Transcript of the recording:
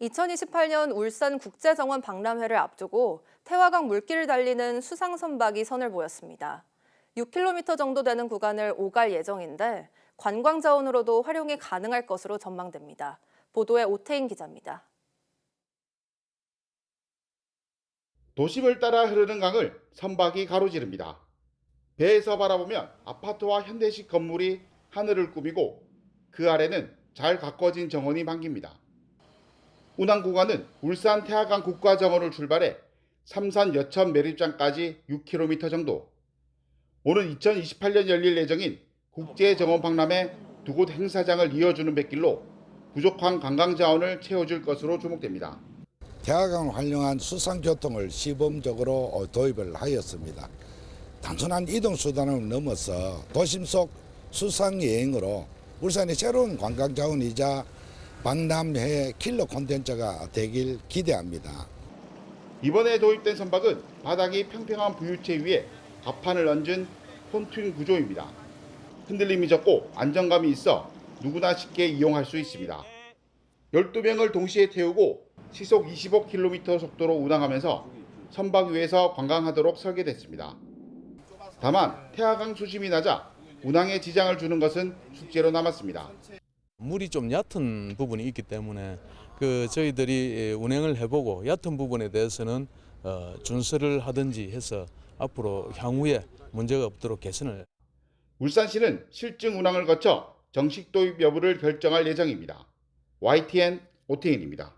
2028년 울산 국제정원 박람회를 앞두고 태화강 물길을 달리는 수상 선박이 선을 보였습니다. 6km 정도 되는 구간을 오갈 예정인데 관광 자원으로도 활용이 가능할 것으로 전망됩니다. 보도에 오태인 기자입니다. 도심을 따라 흐르는 강을 선박이 가로지릅니다. 배에서 바라보면 아파트와 현대식 건물이 하늘을 꾸미고 그 아래는 잘 가꿔진 정원이 반깁니다. 운항 구간은 울산 태화강 국가정원을 출발해 삼산 여천 매립장까지 6km 정도. 오는 2028년 열릴 예정인 국제정원 박람회 두 곳 행사장을 이어주는 백길로 부족한 관광 자원을 채워줄 것으로 주목됩니다. 태화강을 활용한 수상교통을 시범적으로 도입을 하였습니다. 단순한 이동수단을 넘어서 도심 속 수상여행으로 울산의 새로운 관광자원이자 박람회 킬러 콘텐츠가 되길 기대합니다. 이번에 도입된 선박은 바닥이 평평한 부유체 위에 갑판을 얹은 폰튠 구조입니다. 흔들림이 적고 안정감이 있어 누구나 쉽게 이용할 수 있습니다. 12명을 동시에 태우고 시속 25km 속도로 운항하면서 선박 위에서 관광하도록 설계됐습니다. 다만 태화강 수심이 낮아 운항에 지장을 주는 것은 숙제로 남았습니다. 물이 좀 얕은 부분이 있기 때문에 그 저희들이 운행을 해보고 얕은 부분에 대해서는 어, 준설을 하든지 해서 앞으로 향후에 문제가 없도록 개선을 울산시는 실증 운항을 거쳐 정식 도입 여부를 결정할 예정입니다. YTN 오태인입니다.